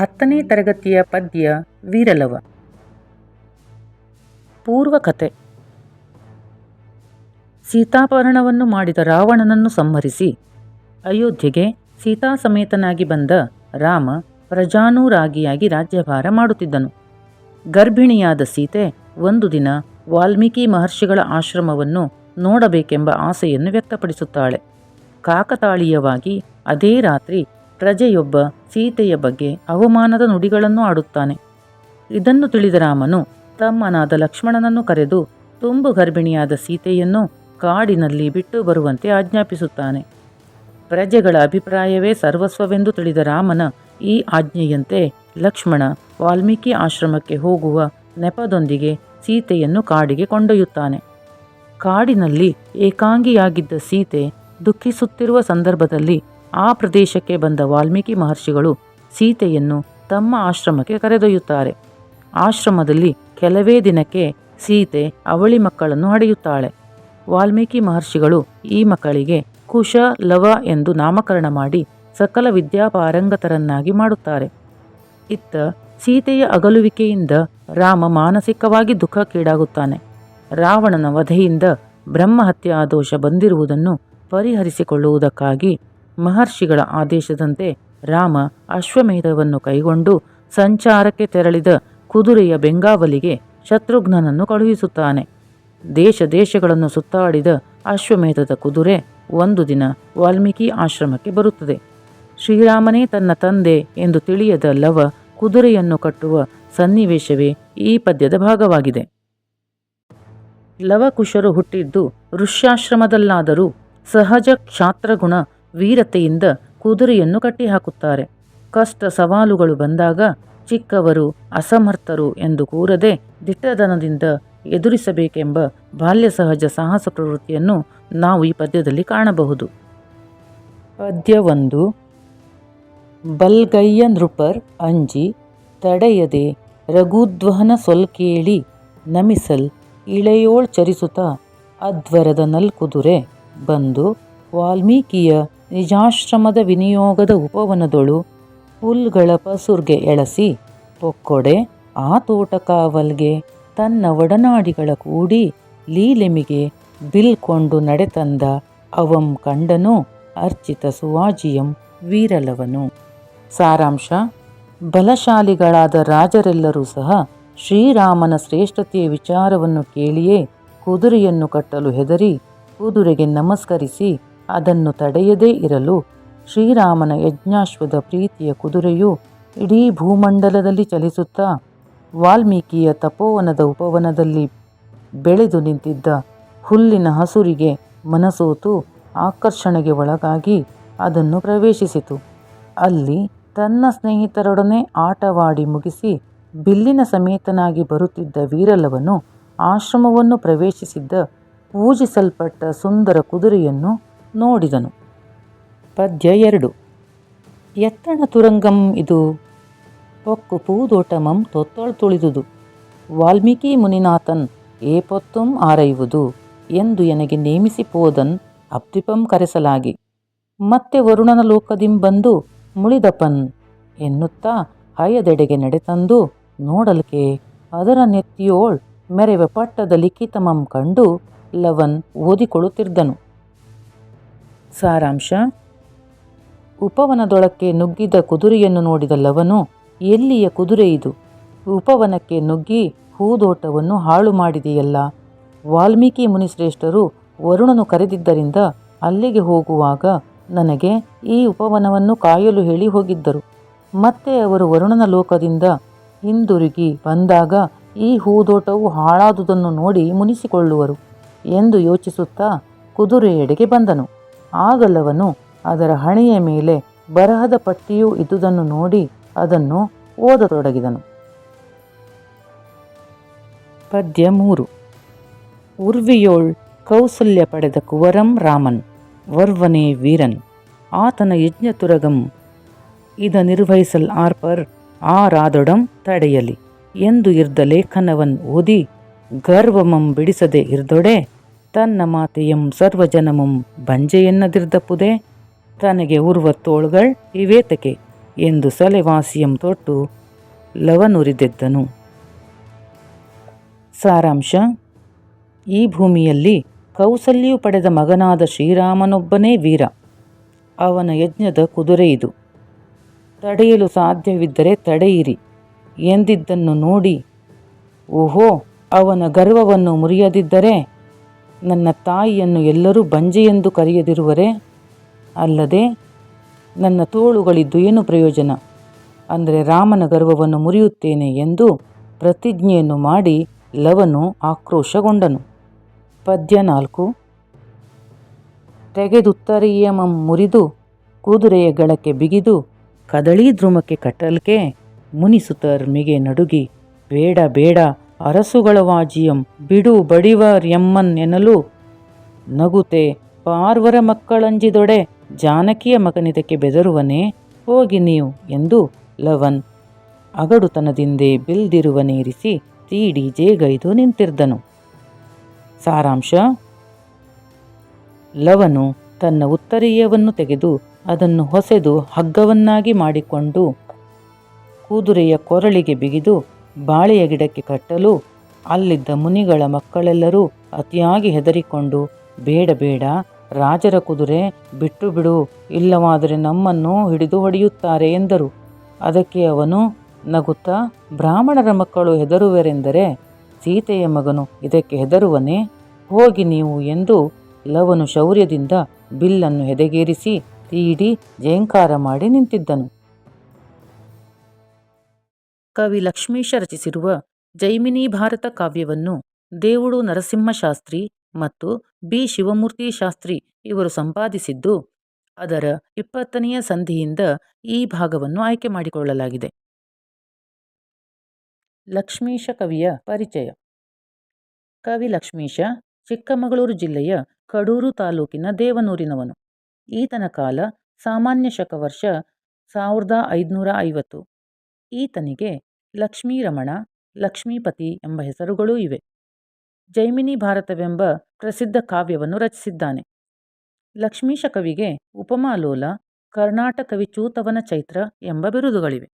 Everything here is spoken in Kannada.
ಹತ್ತನೇ ತರಗತಿಯ ಪದ್ಯ ವೀರಲವ. ಪೂರ್ವಕತೆ. ಸೀತಾಪಹರಣವನ್ನು ಮಾಡಿದ ರಾವಣನನ್ನು ಸಂಹರಿಸಿ ಅಯೋಧ್ಯೆಗೆ ಸೀತಾ ಸಮೇತನಾಗಿ ಬಂದ ರಾಮ ಪ್ರಜಾನುರಾಗಿಯಾಗಿ ರಾಜ್ಯಭಾರ ಮಾಡುತ್ತಿದ್ದನು. ಗರ್ಭಿಣಿಯಾದ ಸೀತೆ ಒಂದು ದಿನ ವಾಲ್ಮೀಕಿ ಮಹರ್ಷಿಗಳ ಆಶ್ರಮವನ್ನು ನೋಡಬೇಕೆಂಬ ಆಸೆಯನ್ನು ವ್ಯಕ್ತಪಡಿಸುತ್ತಾಳೆ. ಕಾಕತಾಳೀಯವಾಗಿ ಅದೇ ರಾತ್ರಿ ಪ್ರಜೆಯೊಬ್ಬ ಸೀತೆಯ ಬಗ್ಗೆ ಅವಮಾನದ ನುಡಿಗಳನ್ನು ಆಡುತ್ತಾನೆ. ಇದನ್ನು ತಿಳಿದ ರಾಮನು ತಮ್ಮನಾದ ಲಕ್ಷ್ಮಣನನ್ನು ಕರೆದು ತುಂಬು ಗರ್ಭಿಣಿಯಾದ ಸೀತೆಯನ್ನು ಕಾಡಿನಲ್ಲಿ ಬಿಟ್ಟು ಬರುವಂತೆ ಆಜ್ಞಾಪಿಸುತ್ತಾನೆ. ಪ್ರಜೆಗಳ ಅಭಿಪ್ರಾಯವೇ ಸರ್ವಸ್ವವೆಂದು ತಿಳಿದ ರಾಮನ ಈ ಆಜ್ಞೆಯಂತೆ ಲಕ್ಷ್ಮಣ ವಾಲ್ಮೀಕಿ ಆಶ್ರಮಕ್ಕೆ ಹೋಗುವ ನೆಪದೊಂದಿಗೆ ಸೀತೆಯನ್ನು ಕಾಡಿಗೆ ಕೊಂಡೊಯ್ಯುತ್ತಾನೆ. ಕಾಡಿನಲ್ಲಿ ಏಕಾಂಗಿಯಾಗಿದ್ದ ಸೀತೆ ದುಃಖಿಸುತ್ತಿರುವ ಸಂದರ್ಭದಲ್ಲಿ ಆ ಪ್ರದೇಶಕ್ಕೆ ಬಂದ ವಾಲ್ಮೀಕಿ ಮಹರ್ಷಿಗಳು ಸೀತೆಯನ್ನು ತಮ್ಮ ಆಶ್ರಮಕ್ಕೆ ಕರೆದೊಯ್ಯುತ್ತಾರೆ. ಆಶ್ರಮದಲ್ಲಿ ಕೆಲವೇ ದಿನಕ್ಕೆ ಸೀತೆ ಅವಳಿ ಮಕ್ಕಳನ್ನು ಹಡೆಯುತ್ತಾಳೆ ವಾಲ್ಮೀಕಿ ಮಹರ್ಷಿಗಳು ಈ ಮಕ್ಕಳಿಗೆ ಕುಶ, ಲವ ಎಂದು ನಾಮಕರಣ ಮಾಡಿ ಸಕಲ ವಿದ್ಯಾಪಾರಂಗತರನ್ನಾಗಿ ಮಾಡುತ್ತಾರೆ. ಇತ್ತ ಸೀತೆಯ ಅಗಲುವಿಕೆಯಿಂದ ರಾಮ ಮಾನಸಿಕವಾಗಿ ದುಃಖಕ್ಕೀಡಾಗುತ್ತಾನೆ. ರಾವಣನ ವಧೆಯಿಂದ ಬ್ರಹ್ಮಹತ್ಯಾ ದೋಷ ಬಂದಿರುವುದನ್ನು ಪರಿಹರಿಸಿಕೊಳ್ಳುವುದಕ್ಕಾಗಿ ಮಹರ್ಷಿಗಳ ಆದೇಶದಂತೆ ರಾಮ ಅಶ್ವಮೇಧವನ್ನು ಕೈಗೊಂಡು ಸಂಚಾರಕ್ಕೆ ತೆರಳಿದ ಕುದುರೆಯ ಬೆಂಗಾವಲಿಗೆ ಶತ್ರುಘ್ನನನ್ನು ಕಳುಹಿಸುತ್ತಾನೆ. ದೇಶ ದೇಶಗಳನ್ನು ಸುತ್ತಾಡಿದ ಅಶ್ವಮೇಧದ ಕುದುರೆ ಒಂದು ದಿನ ವಾಲ್ಮೀಕಿ ಆಶ್ರಮಕ್ಕೆ ಬರುತ್ತದೆ. ಶ್ರೀರಾಮನೇ ತನ್ನ ತಂದೆ ಎಂದು ತಿಳಿಯದ ಲವ ಕುದುರೆಯನ್ನು ಕಟ್ಟುವ ಸನ್ನಿವೇಶವೇ ಈ ಪದ್ಯದ ಭಾಗವಾಗಿದೆ. ಲವಕುಶರು ಹುಟ್ಟಿದ್ದು ಋಷ್ಯಾಶ್ರಮದಲ್ಲಾದರೂ ಸಹಜ ಕ್ಷಾತ್ರಗುಣ ವೀರತೆಯಿಂದ ಕುದುರೆಯನ್ನು ಕಟ್ಟಿಹಾಕುತ್ತಾರೆ. ಕಷ್ಟ ಸವಾಲುಗಳು ಬಂದಾಗ ಚಿಕ್ಕವರು ಅಸಮರ್ಥರು ಎಂದು ಕೂರದೆ ದಿಟ್ಟದನದಿಂದ ಎದುರಿಸಬೇಕೆಂಬ ಬಾಲ್ಯ ಸಹಜ ಸಾಹಸ ಪ್ರವೃತ್ತಿಯನ್ನು ನಾವು ಈ ಪದ್ಯದಲ್ಲಿ ಕಾಣಬಹುದು. ಪದ್ಯ ಒಂದು, ಬಲ್ಗಯ್ಯ ನೃಪರ್ ಅಂಜಿ ತಡೆಯದೆ ರಘುಧ್ವನ ಸೊಲ್ಕೇಳಿ ನಮಿಸಲ್ ಇಳೆಯೋಳ್ ಚರಿಸುತ್ತ ಅಧ್ವರದ ನಲ್ಕುದುರೆ ಬಂದು ವಾಲ್ಮೀಕಿಯ ನಿಜಾಶ್ರಮದ ವಿನಿಯೋಗದ ಉಪವನದೊಳು ಹುಲ್ಗಳ ಪಸುರ್ಗೆ ಎಳಸಿ ಪೊಕ್ಕೊಡೆ ಆ ತೋಟಕಾವಲ್ಗೆ ತನ್ನ ಒಡನಾಡಿಗಳ ಕೂಡಿ ಲೀಲೆಮಿಗೆ ಬಿಲ್ಕೊಂಡು ನಡೆತಂದ ಅವಂ ಕಂಡನು ಅರ್ಚಿತ ಸುವಾಜಿಯಂ ವೀರಲವನು. ಸಾರಾಂಶ, ಬಲಶಾಲಿಗಳಾದ ರಾಜರೆಲ್ಲರೂ ಸಹ ಶ್ರೀರಾಮನ ಶ್ರೇಷ್ಠತೆಯ ವಿಚಾರವನ್ನು ಕೇಳಿಯೇ ಕುದುರೆಯನ್ನು ಕಟ್ಟಲು ಹೆದರಿ ಕುದುರೆಗೆ ನಮಸ್ಕರಿಸಿ ಅದನ್ನು ತಡೆಯದೇ ಇರಲು ಶ್ರೀರಾಮನ ಯಜ್ಞಾಶ್ವದ ಪ್ರೀತಿಯ ಕುದುರೆಯು ಇಡೀ ಭೂಮಂಡಲದಲ್ಲಿ ಚಲಿಸುತ್ತಾ ವಾಲ್ಮೀಕಿಯ ತಪೋವನದ ಉಪವನದಲ್ಲಿ ಬೆಳೆದು ನಿಂತಿದ್ದ ಹುಲ್ಲಿನ ಹಸುರಿಗೆ ಮನಸೋತು ಆಕರ್ಷಣೆಗೆ ಒಳಗಾಗಿ ಅದನ್ನು ಪ್ರವೇಶಿಸಿತು. ಅಲ್ಲಿ ತನ್ನ ಸ್ನೇಹಿತರೊಡನೆ ಆಟವಾಡಿ ಮುಗಿಸಿ ಬಿಲ್ಲಿನ ಸಮೇತನಾಗಿ ಬರುತ್ತಿದ್ದ ವೀರಲವನು ಆಶ್ರಮವನ್ನು ಪ್ರವೇಶಿಸಿದ್ದ ಪೂಜಿಸಲ್ಪಟ್ಟ ಸುಂದರ ಕುದುರೆಯನ್ನು ನೋಡಿದನು. ಪದ್ಯ ಎರಡು ಎತ್ತಣ ತುರಂಗಂ ಇದು ಪೊಕ್ಕು ಪೂದೋಟಮಂ ತೊತ್ತೊಳ್ ತುಳಿದುದು. ವಾಲ್ಮೀಕಿ ಮುನಿನಾಥನ್ ಏಪೊತ್ತುಂ ಆರೈವುದು ಎಂದು ಎನಗೆ ನೇಮಿಸಿ ಪೋದನ್ ಅಪ್ತಿಪಂ ಕರೆಸಲಾಗಿ. ಮತ್ತೆ ವರುಣನ ಲೋಕದಿಂ ಬಂದು ಮುಳಿದಪನ್ ಎನ್ನುತ್ತಾ ಹಯದೆಡೆಗೆ ನಡೆತಂದು ನೋಡಲ್ಕೆ ಅದರ ನೆತ್ತಿಯೋಳ್ ಮೆರೆವ ಪಟ್ಟದ ಲಿಖಿತಮಂ ಕಂಡು ಲವನ್ ಓದಿಕೊಳ್ಳುತ್ತಿದ್ದನು ಸಾರಾಂಶ. ಉಪವನದೊಳಕ್ಕೆ ನುಗ್ಗಿದ ಕುದುರೆಯನ್ನು ನೋಡಿದ ಲವನು ಎಲ್ಲಿಯ ಕುದುರೆ ಇದು? ಉಪವನಕ್ಕೆ ನುಗ್ಗಿ ಹೂದೋಟವನ್ನು ಹಾಳು ಮಾಡಿದೆಯಲ್ಲ. ವಾಲ್ಮೀಕಿ ಮುನಿಶ್ರೇಷ್ಠರು ವರುಣನು ಕರೆದಿದ್ದರಿಂದ ಅಲ್ಲಿಗೆ ಹೋಗುವಾಗ ನನಗೆ ಈ ಉಪವನವನ್ನು ಕಾಯಲು ಹೇಳಿ ಹೋಗಿದ್ದರು. ಮತ್ತೆ ಅವರು ವರುಣನ ಲೋಕದಿಂದ ಹಿಂದಿರುಗಿ ಬಂದಾಗ ಈ ಹೂದೋಟವು ಹಾಳಾದುದನ್ನು ನೋಡಿ ಮುನಿಸಿಕೊಳ್ಳುವರು ಎಂದು ಯೋಚಿಸುತ್ತಾ ಕುದುರೆಯೆಡೆಗೆ ಬಂದನು. ಆಗಲವನು ಅದರ ಹಣೆಯ ಮೇಲೆ ಬರಹದ ಪಟ್ಟಿಯೂ ಇದ್ದುದನ್ನು ನೋಡಿ ಅದನ್ನು ಓದತೊಡಗಿದನು. ಪದ್ಯ ಮೂರು ಉರ್ವಿಯೋಳ್ ಕೌಸಲ್ಯ ಪಡೆದ ಕುವರಂ ರಾಮನ್, ವರ್ವನೇ ವೀರನ್, ಆತನ ಯಜ್ಞತುರಗಂ ಇದ ನಿರ್ವಹಿಸಲ್ ಆರ್ಪರ್ ಆ ತಡೆಯಲಿ ಎಂದು ಇರ್ದ ಲೇಖನವನ್ ಓದಿ ಗರ್ವಮಂ ಬಿಡಿಸದೆ ಇರ್ದೊಡೆ ತನ್ನ ಮಾತೆಯಂ ಸರ್ವಜನಮಂ ಬಂಜೆಯನ್ನದಿರ್ದಪ್ಪುದೆ ತನಗೆ ಉರ್ವ ತೋಳ್ಗಳ್ ಇವೇತಕೆ ಎಂದು ಸಲೆವಾಸಿಯಂ ತೊಟ್ಟು ಲವನುರಿದೆದ್ದನು. ಸಾರಾಂಶ, ಈ ಭೂಮಿಯಲ್ಲಿ ಕೌಸಲ್ಯು ಪಡೆದ ಮಗನಾದ ಶ್ರೀರಾಮನೊಬ್ಬನೇ ವೀರ. ಅವನ ಯಜ್ಞದ ಕುದುರೆ ಇದು. ತಡೆಯಲು ಸಾಧ್ಯವಿದ್ದರೆ ತಡೆಯಿರಿ ಎಂದಿದ್ದನ್ನು ನೋಡಿ, ಓಹೋ, ಅವನ ಗರ್ವವನ್ನು ಮುರಿಯದಿದ್ದರೆ ನನ್ನ ತಾಯಿಯನ್ನು ಎಲ್ಲರೂ ಬಂಜೆ ಎಂದು ಕರೆಯದಿರುವರೆ ಅಲ್ಲದೆ ನನ್ನ ತೋಳುಗಳಿದ್ದು ಏನು ಪ್ರಯೋಜನ? ಅಂದರೆ ರಾಮನ ಗರ್ವವನ್ನು ಮುರಿಯುತ್ತೇನೆ ಎಂದು ಪ್ರತಿಜ್ಞೆಯನ್ನು ಮಾಡಿ ಲವನು ಆಕ್ರೋಶಗೊಂಡನು. ಪದ್ಯ ನಾಲ್ಕು. ತೆಗೆದುತ್ತರಿಯಮಂ ಮುರಿದು ಕುದುರೆಯ ಗಳಕ್ಕೆ ಬಿಗಿದು ಕದಳಿ ದ್ರುಮಕ್ಕೆ ಕಟ್ಟಲ್ಕೆ ಮುನಿಸುತರ್ಮಿಗೆ ನಡುಗಿ ಬೇಡ ಬೇಡ ಅರಸುಗಳ ವಾಜಿಯಂ ಬಿಡು ಬಡಿವರ್ ಎಮ್ಮನ್ ಎನ್ನಲು ನಗುತೆ, ಪಾರ್ವರ ಮಕ್ಕಳಂಜಿದೊಡೆ, ಜಾನಕಿಯ ಮಗನಿದಕ್ಕೆ ಬೆದರುವನೇ, ಹೋಗಿ ನೀವು ಎಂದು ಲವನ್ ಅಗಡುತನದಿಂದೇ ಬಿಲ್ದಿರುವನೇರಿಸಿ ತೀಡಿ ಜೇಗೈದು ನಿಂತಿರ್ದನು. ಸಾರಾಂಶ, ಲವನು ತನ್ನ ಉತ್ತರೀಯವನ್ನು ತೆಗೆದು ಅದನ್ನು ಹೊಸೆದು ಹಗ್ಗವನ್ನಾಗಿ ಮಾಡಿಕೊಂಡು ಕುದುರೆಯ ಕೊರಳಿಗೆ ಬಿಗಿದು ಬಾಳೆಯ ಗಿಡಕ್ಕೆ ಕಟ್ಟಲು ಅಲ್ಲಿದ್ದ ಮುನಿಗಳ ಮಕ್ಕಳೆಲ್ಲರೂ ಅತಿಯಾಗಿ ಹೆದರಿಕೊಂಡು, ಬೇಡ ಬೇಡ, ರಾಜರ ಕುದುರೆ ಬಿಟ್ಟು ಬಿಡು, ಇಲ್ಲವಾದರೆ ನಮ್ಮನ್ನು ಹಿಡಿದು ಹೊಡೆಯುತ್ತಾರೆ ಎಂದರು. ಅದಕ್ಕೆ ಅವನು, ನಗುತ್ತಾ, ಬ್ರಾಹ್ಮಣರ ಮಕ್ಕಳು ಹೆದರುವರೆಂದರೆ ಸೀತೆಯ ಮಗನು ಇದಕ್ಕೆ ಹೆದರುವನೇ? ಹೋಗಿ ನೀವು ಎಂದು ಲವನು ಶೌರ್ಯದಿಂದ ಬಿಲ್ಲನ್ನು ಹೆದಗೇರಿಸಿ, ತೀಡಿ, ಜಯಂಕಾರ ಮಾಡಿ ನಿಂತಿದ್ದನು. ಕವಿ ಲಕ್ಷ್ಮೀಶ ರಚಿಸಿರುವ ಜೈಮಿನಿ ಭಾರತ ಕಾವ್ಯವನ್ನು ದೇವುಡು ನರಸಿಂಹಶಾಸ್ತ್ರಿ ಮತ್ತು ಬಿ ಶಿವಮೂರ್ತಿ ಶಾಸ್ತ್ರಿ ಇವರು ಸಂಪಾದಿಸಿದ್ದು, ಅದರ ಇಪ್ಪತ್ತನೆಯ ಸಂಧಿಯಿಂದ ಈ ಭಾಗವನ್ನು ಆಯ್ಕೆ ಮಾಡಿಕೊಳ್ಳಲಾಗಿದೆ. ಲಕ್ಷ್ಮೀಶ ಕವಿಯ ಪರಿಚಯ. ಕವಿ ಲಕ್ಷ್ಮೀಶ ಚಿಕ್ಕಮಗಳೂರು ಜಿಲ್ಲೆಯ ಕಡೂರು ತಾಲೂಕಿನ ದೇವನೂರಿನವನು. ಈತನ ಕಾಲ ಸಾಮಾನ್ಯ ಶಕ ವರ್ಷ ಸಾವಿರದ ಐದುನೂರ ಐವತ್ತು. ಈತನಿಗೆ ಲಕ್ಷ್ಮೀರಮಣ, ಲಕ್ಷ್ಮೀಪತಿ ಎಂಬ ಹೆಸರುಗಳೂ ಇವೆ. ಜೈಮಿನಿ ಭಾರತವೆಂಬ ಪ್ರಸಿದ್ಧ ಕಾವ್ಯವನ್ನು ರಚಿಸಿದ್ದಾನೆ. ಲಕ್ಷ್ಮೀಶ ಕವಿಗೆ ಉಪಮಾಲೋಲ ಕರ್ನಾಟಕವಿ ಚೂತವನ ಚೈತ್ರ ಎಂಬ ಬಿರುದುಗಳಿವೆ.